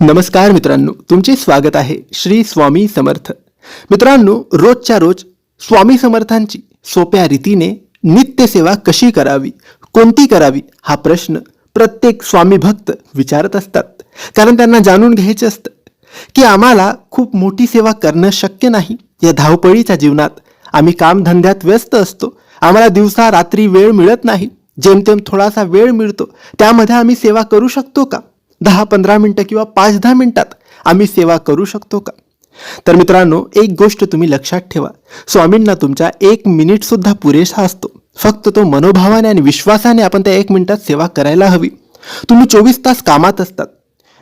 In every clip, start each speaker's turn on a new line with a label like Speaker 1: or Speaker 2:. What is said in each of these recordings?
Speaker 1: नमस्कार मित्रांनो तुमचे स्वागत आहे श्री स्वामी समर्थ. मित्रांनो रोजच्या रोज स्वामी समर्थांची सोप्या रीतीने नित्यसेवा कशी करावी कोणती करावी हा प्रश्न प्रत्येक स्वामी भक्त विचारत असतात. कारण त्यांना जाणून घ्यायचं असतं की आम्हाला खूप मोठी सेवा करणं शक्य नाही. या धावपळीच्या जीवनात आम्ही कामधंद्यात व्यस्त असतो. आम्हाला दिवसा रात्री वेळ मिळत नाही. जेमतेम थोडासा वेळ मिळतो. त्यामध्ये आम्ही सेवा करू शकतो का? दहा पंधरा मिनटं किंवा पाच दहा मिनटात आम्ही सेवा करू शकतो का? तर मित्रांनो एक गोष्ट तुम्ही लक्षात ठेवा. स्वामींना तुमच्या एक मिनिटसुद्धा पुरेसा असतो. फक्त तो मनोभावाने आणि विश्वासाने आपण त्या एक मिनिटात सेवा करायला हवी. तुम्ही चोवीस तास कामात असतात.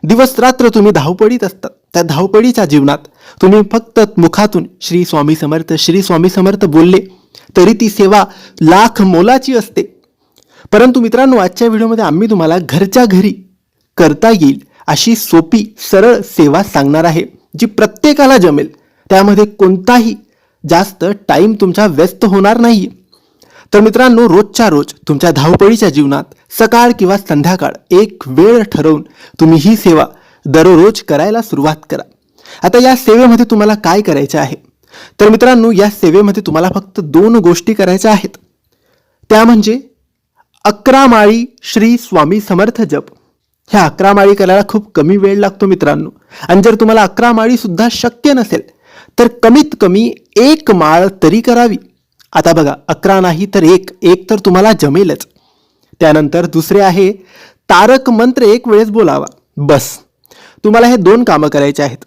Speaker 1: दिवस रात्र तुम्ही धावपळीत असतात. त्या धावपळीच्या जीवनात तुम्ही फक्त मुखातून श्री स्वामी समर्थ श्री स्वामी समर्थ बोलले तरी ती सेवा लाख मोलाची असते. परंतु मित्रांनो आजच्या व्हिडिओमध्ये आम्ही तुम्हाला घरच्या घरी करता येईल अशी सोपी सरळ सेवा सांगणार आहे जी प्रत्येकाला जमेल. त्यामध्ये कोणताही जास्त टाईम तुमचा व्यस्त होणार नाही तर मित्रांनो रोजच्या रोज तुमच्या धावपळीच्या जीवनात सकाळ किंवा संध्याकाळ एक वेळ ठरवून तुम्ही ही सेवा दररोज करायला सुरुवात करा. आता या सेवेमध्ये तुम्हाला काय करायचे आहे? तर मित्रांनो या सेवेमध्ये तुम्हाला फक्त दोन गोष्टी करायच्या आहेत. त्या म्हणजे अकरा माळी श्री स्वामी समर्थ जप. ह्या अकरा माळी करायला खूप कमी वेळ लागतो मित्रांनो. आणि जर तुम्हाला अकरा माळी सुद्धा शक्य नसेल तर कमीत कमी एक माळ तरी करावी. आता बघा अकरा नाही तर एक एक तर तुम्हाला जमेलच. त्यानंतर दुसरे आहे तारक मंत्र एक वेळेस बोलावा. बस. तुम्हाला हे दोन कामं करायचे आहेत.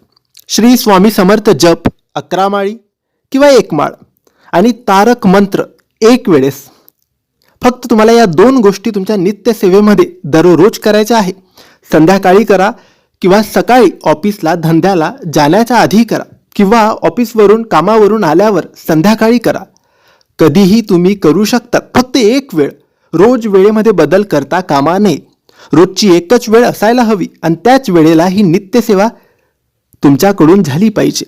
Speaker 1: श्री स्वामी समर्थ जप अकरा माळी किंवा एक माळ. आणि तारक मंत्र एक वेळेस. फक्त तुम्हाला या दोन गोष्टी तुमच्या नित्यसेवेमध्ये दररोज करायच्या आहे संध्याकाळी करा किंवा सकाळी ऑफिसला धंद्याला जाण्याच्या आधी करा किंवा ऑफिसवरून कामावरून आल्यावर संध्याकाळी करा. कधीही तुम्ही करू शकता फक्त एक वेळ. रोज वेळेमध्ये बदल करता कामा नये. रोजची एकच वेळ असायला हवी आणि त्याच वेळेला ही नित्यसेवा तुमच्याकडून झाली पाहिजे.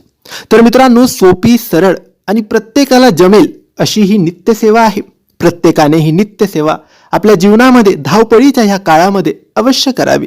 Speaker 1: तर मित्रांनो सोपी सरळ आणि प्रत्येकाला जमेल अशी ही नित्यसेवा आहे. प्रत्येकाने ही नित्यसेवा आपल्या जीवनामध्ये धावपळीच्या ह्या काळामध्ये अवश्य करावी.